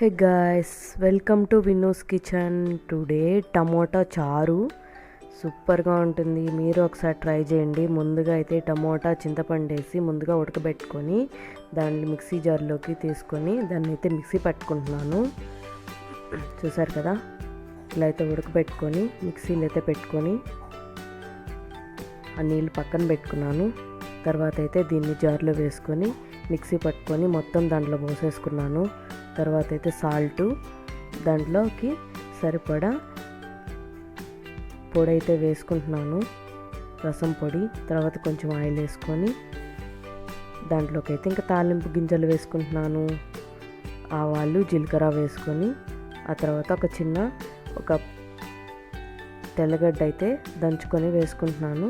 Hey guys welcome to Vinno's kitchen today tomato చారు సూపర్గా ఉంటుంది. మీరు ఒకసారి ట్రై చేయండి. ముందుగా అయితే టమోటా చింతపండు వేసి ముందుగా ఉడకబెట్టుకొని దాన్ని మిక్సీ జార్లోకి తీసుకొని దాన్ని అయితే మిక్సీ పట్టుకుంటున్నాను. చూసారు కదా? ఇలా అయితే ఉడకబెట్టుకొని మిక్సీలో అయితే పెట్టుకొని ఆ నీళ్ళు పక్కన పెట్టుకున్నాను. తర్వాత అయితే దీన్ని జార్లో వేసుకొని మిక్సీ పట్టుకొని మొత్తం దాంట్లో పోసేసుకున్నాను. తర్వాత అయితే సాల్టు దాంట్లోకి సరిపడా పొడి అయితే వేసుకుంటున్నాను రసం పొడి తర్వాత కొంచెం ఆయిల్ వేసుకొని దాంట్లోకి అయితే ఇంకా తాలింపు గింజలు వేసుకుంటున్నాను ఆవాలు జీలకర్ర వేసుకొని ఆ తర్వాత ఒక చిన్న ఒక తెల్లగడ్డ అయితే దంచుకొని వేసుకుంటున్నాను.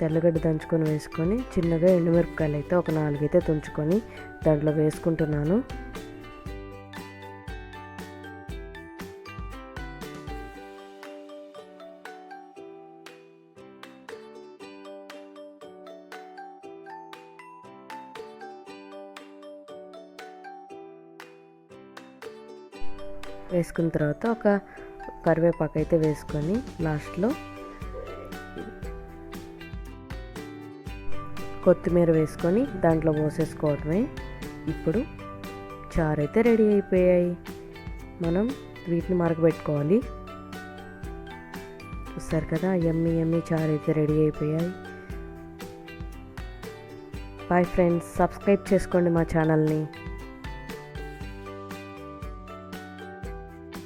తెల్లగడ్డ దంచుకొని వేసుకొని చిన్నగా ఎండుమిరపకాయలు అయితే ఒక నాలుగైతే తుంచుకొని దాంట్లో వేసుకుంటున్నాను. వేసుకున్న తర్వాత ఒక కరివేపాకు అయితే వేసుకొని లాస్ట్లో కొత్తిమీర వేసుకొని దాంట్లో పోసేసుకోవటమే ఇప్పుడు చారు అయితే రెడీ అయిపోయాయి. మనం వీటిని మరగబెట్టుకోవాలి. చూస్తారు కదా ఎమ్మి ఎమ్మి చారు అయితే రెడీ అయిపోయాయి. బాయ్ ఫ్రెండ్స్ సబ్స్క్రైబ్ చేసుకోండి మా ఛానల్ని.